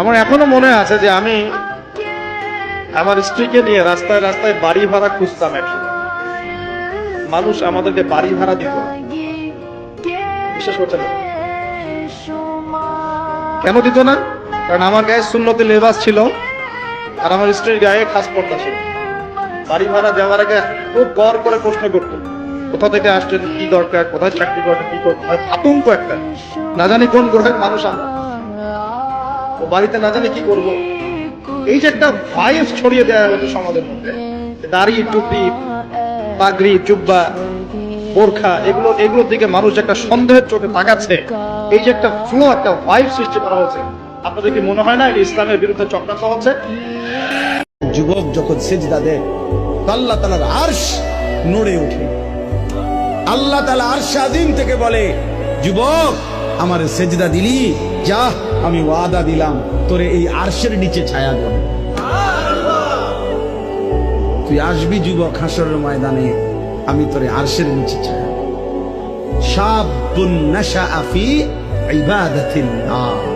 আমার এখনও মনে আছে যে আমি আমার স্ত্রীকে নিয়ে রাস্তায় রাস্তায় বাড়ি ভাড়া খুঁজতাম একসময়। মানুষ আমাদেরকে বাড়ি ভাড়া দিত। বিশ্বাস করছেন কেন দিত না? কারণ আমার গায়ে সুন্নতি লেবাস ছিল আর আমার স্ত্রীর গায়ে খাস পর্দা ছিল। বাড়ি ভাড়া দেওয়ার আগে খুব গড় করে প্রশ্ন করতো, কোথা থেকে আসছেন, কি দরকার, কোথায় চাকরি করেন, কি করবেন মানে আতঙ্ক একটা। না জানি কোন গ্রহের মানুষ আমরা। বাড়িতে না জানি কি করব। এই যে একটা ভাইব ছড়িয়ে দেওয়া হতো সমাজের মধ্যে। দাড়ি, টুপি, পাগড়ি, জুব্বা, বোরখা, এগুলো, এগুলোর দিকে মানুষ একটা সন্দেহের চোখে তাকাচ্ছে। এই যে একটা ফ্লো একটা ভাইব সৃষ্টি করা হয়েছে। আপনাদের কি মনে হয় না এটা ইসলামের বিরুদ্ধে চক্রান্ত হচ্ছে? যুবক যখন সেজদা দেয়, আল্লাহ তালার আর্শ নড়ে ওঠে। আল্লাহ তালা আর্শ আদিম থেকে বলে, যুবক আমার সেজদা দিলি? যা, আমি ওয়াদা দিলাম, তোরে এই আর্শের নিচে ছায়া দেবে। তুই আসবি যুবক হাসরের ময়দানে, আমি তোরে আর্শের নিচে ছায়া। শাবুন নাশা আফি ইবাদাতিল্লাহ